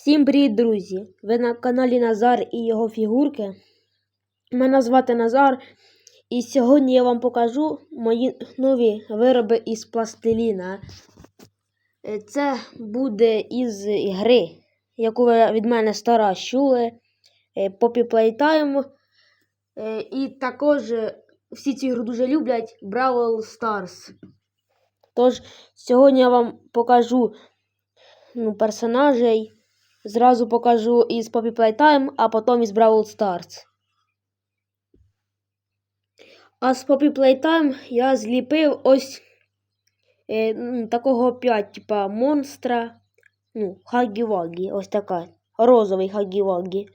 Всім привіт, друзі! Ви на каналі Назар і його фігурки. Мене звати Назар, і сьогодні я вам покажу мої нові вироби із пластиліна. Е, Це буде із гри, яку ви від мене стара чули. е, Poppy Playtime. Е, І також е, всі цю ігру дуже люблять Brawl Stars. Тож, сьогодні я вам покажу ну, персонажей. Зразу покажу із Poppy Playtime, а потім із Brawl Stars. А з Poppy Playtime я зліпив ось е, ну, такого 5, типа монстра. Ну, Хагі-Вагі, ось така. Розовий Хагі-Вагі.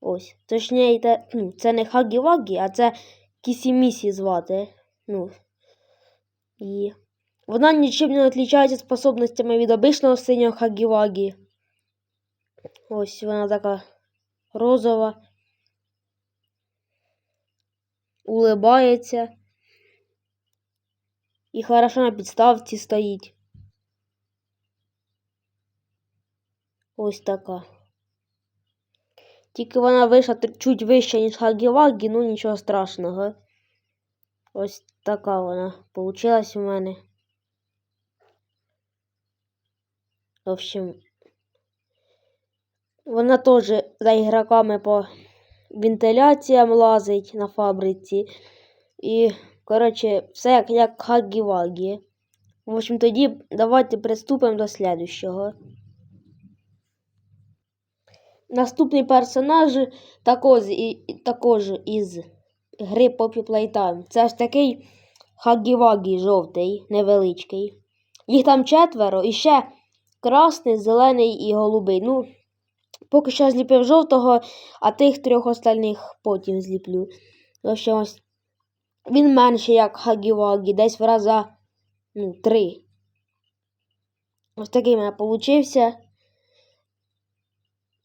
Ось. Точніше, ну, це не Хагі-Вагі, а це Кісімісі звати. Ну. І вона нічим не відрізняється способностями від обичного синього Хагі-Вагі. Ось вона така розова. Улибається. І хорошо на підставці стоїть. Ось така. Тільки вона вийшла чуть вище, ніж Хагі-Вагі, ну нічого страшного. Ось така вона получилась у мене. В общем, вона теж за ігроками по вентиляціям лазить на фабриці. І, коротше, все як, як хагі-вагі. В общем, тоді давайте приступимо до слідущого. Наступний персонаж також, також із гри Poppy Playtime. Це ж такий хагі-вагі жовтий, невеличкий. Їх там четверо і ще красний, зелений і голубий. Ну, поки що зліпив жовтого, а тих трьох остальних потім зліплю. В ось він менший, як Хагі-Вагі, десь в раза ну, три. Ось такий мене получився.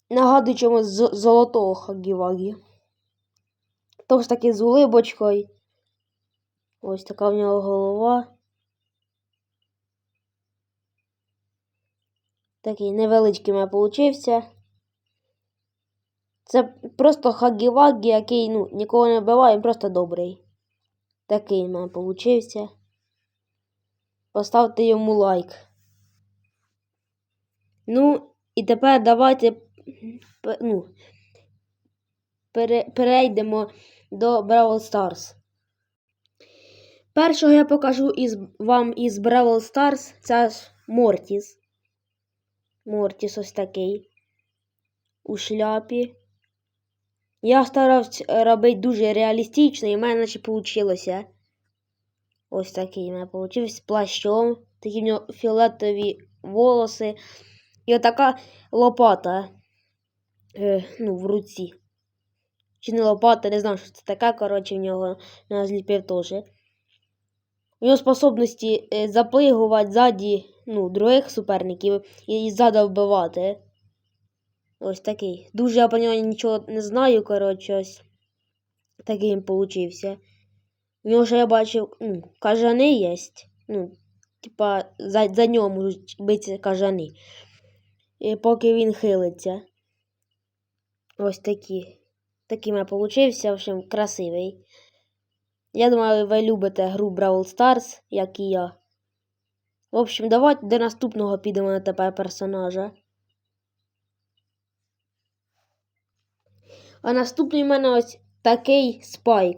Нагадую чомусь з золотого Хагі-Вагі. Тож таки з улибочкою. Ось така в нього голова. Такий невеличкий мене получився. Це просто Хагі-Вагі, який ну, нікого не вбиває, він просто добрий. Такий в мене получився. Поставте йому лайк. Ну, і тепер давайте ну, пере, перейдемо до Бравл Stars. Першого я покажу із, вам із Бравл Stars. Це ж Мортіс. Мортіс ось такий. У шляпі. Я старався робити дуже реалістично, і в мене наче вийшло. Ось такий в мене вийшов з плащом. Такі в нього фіолетові волоси. І отака лопата е, ну, в руці. Чи не лопата, не знаю, що це таке, коротше, в нього на зліпив теж. У нього способності е, заплигувати ззаді ну, других суперників і ззаду вбивати. Ось такий. Дуже я по нього нічого не знаю, коротше, ось такий получився. У нього ще я бачив, ну, кажани є. Ну, типа, за, за нього можуть битися кажани. І поки він хилиться. Ось такі. Такий мене получився, в общем, красивий. Я думаю, ви любите гру Brawl Stars, як і я. В общем, давайте до наступного підемо на тепер персонажа. А наступний в мене ось такий спайк.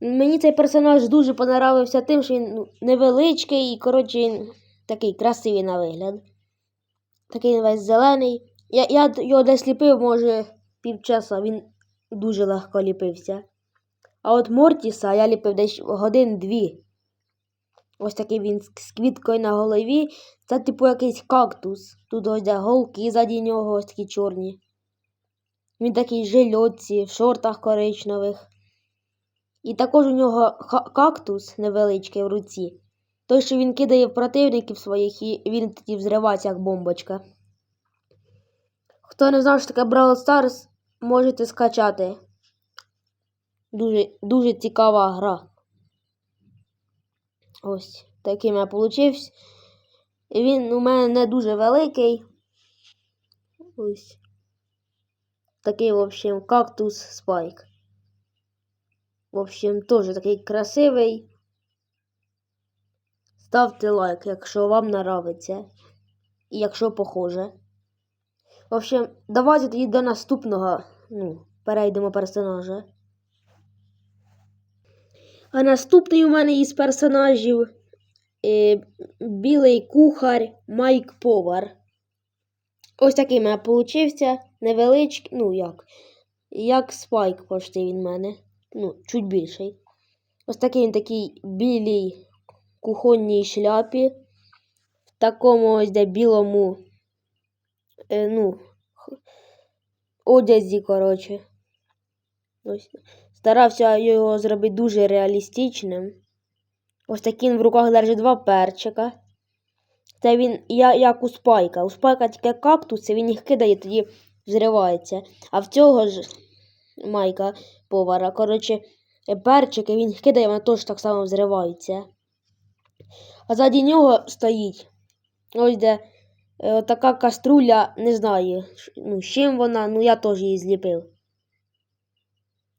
Мені цей персонаж дуже понравився тим, що він ну, невеличкий і, коротше, він такий красивий на вигляд. Такий весь зелений. Я, я його десь ліпив, може, півчаса, він дуже легко ліпився. А от Мортіса я ліпив десь годин-дві. Ось такий він з квіткою на голові. Це типу якийсь кактус. Тут ось голки заді нього ось такі чорні. Він такий жильотці, в шортах коричневих. І також у нього кактус невеличкий в руці. Той, що він кидає противників своїх, і він тоді взривається, як бомбочка. Хто не знав, що таке Brawl Stars, можете скачати. Дуже, дуже цікава гра. Ось такий в мене получився. Він у мене не дуже великий. Ось. Такий, в общем, кактус спайк. В общем, теж такий красивий. Ставте лайк, якщо вам нравиться. І якщо похоже. В общем, давайте тоді до наступного. Ну, перейдемо персонажа. А наступний у мене із персонажів е, білий кухар Майк Повар. Ось такий в мене получився. Невеличкий, ну як. Як спайк почти він в мене. Ну, чуть більший. Ось такий він такий білій кухонній шляпі. В такому ось де білому. Е, ну, одязі, коротше. Ось. Старався його зробити дуже реалістичним. Ось такий він в руках держить два перчика. Це він як у спайка. У спайка тільки кактуси, він їх кидає, тоді взривається. А в цього ж майка повара, коротше, е, перчики, він кидає, вони теж так само взриваються. А ззаді нього стоїть. Ось де е, така каструля, не знаю, ну, з чим вона, ну я теж її зліпив.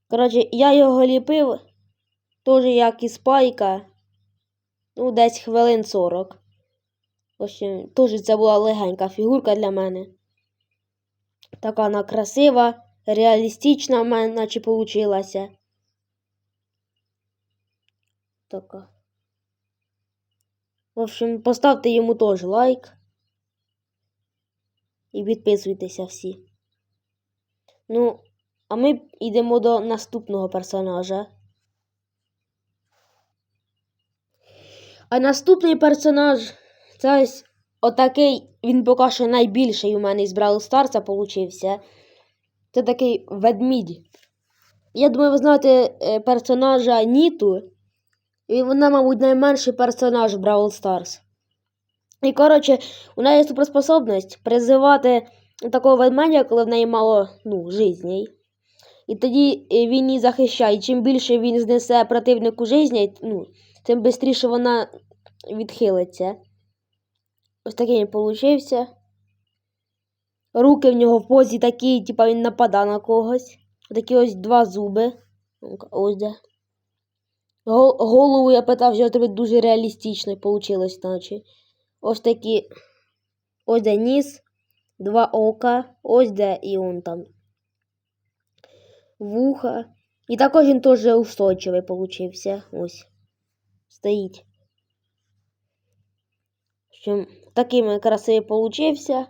Коротше, я його ліпив, теж як і спайка, ну, десь хвилин 40. В общем, теж це була легенька фігурка для мене. Така вона красива, реалістична в мене, наче получилася. Така. В общем, поставте йому теж лайк. І підписуйтеся всі. Ну, а ми йдемо до наступного персонажа. А наступний персонаж це ось отакий, він поки що найбільший у мене із Бравл Старса получився. Це такий ведмідь. Я думаю, ви знаєте е, персонажа Ніту. І вона, мабуть, найменший персонаж Бравл Старс. І, коротше, у неї є суперспособність призивати такого ведмедя, коли в неї мало ну, жизней. І тоді е, він її захищає. І Чим більше він знесе противнику жизней, ну, тим швидше вона відхилиться. Ось такий він получився. Руки в нього в позі такі, типа він напада на когось. Такі ось два зуби. Ось де. Голову я питав, що тобі дуже реалістично вийшло, наче. Ось такі. Ось де ніс, два ока, ось де і он там. Вуха. І також він теж устойчивий получився. Ось. Стоїть. Общем, такий він красивий получився.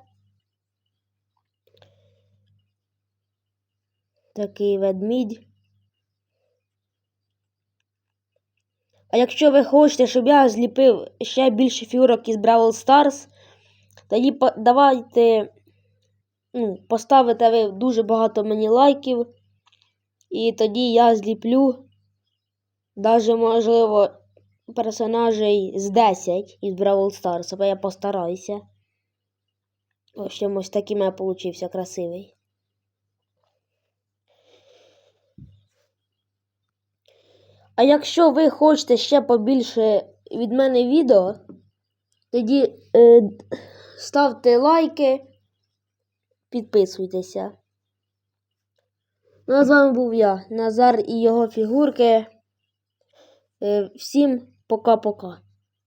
Такий ведмідь. А якщо ви хочете, щоб я зліпив ще більше фігурок із Бравл Старс, тоді давайте ну, поставите ви дуже багато мені лайків. І тоді я зліплю даже, можливо, персонажей з 10 із Бравл Старс, або я постараюся. Ось такий у мене получився красивий. А якщо ви хочете ще побільше від мене відео, тоді е, ставте лайки, підписуйтеся. Ну, а з вами був я, Назар і його фігурки. Е, всім пока-пока.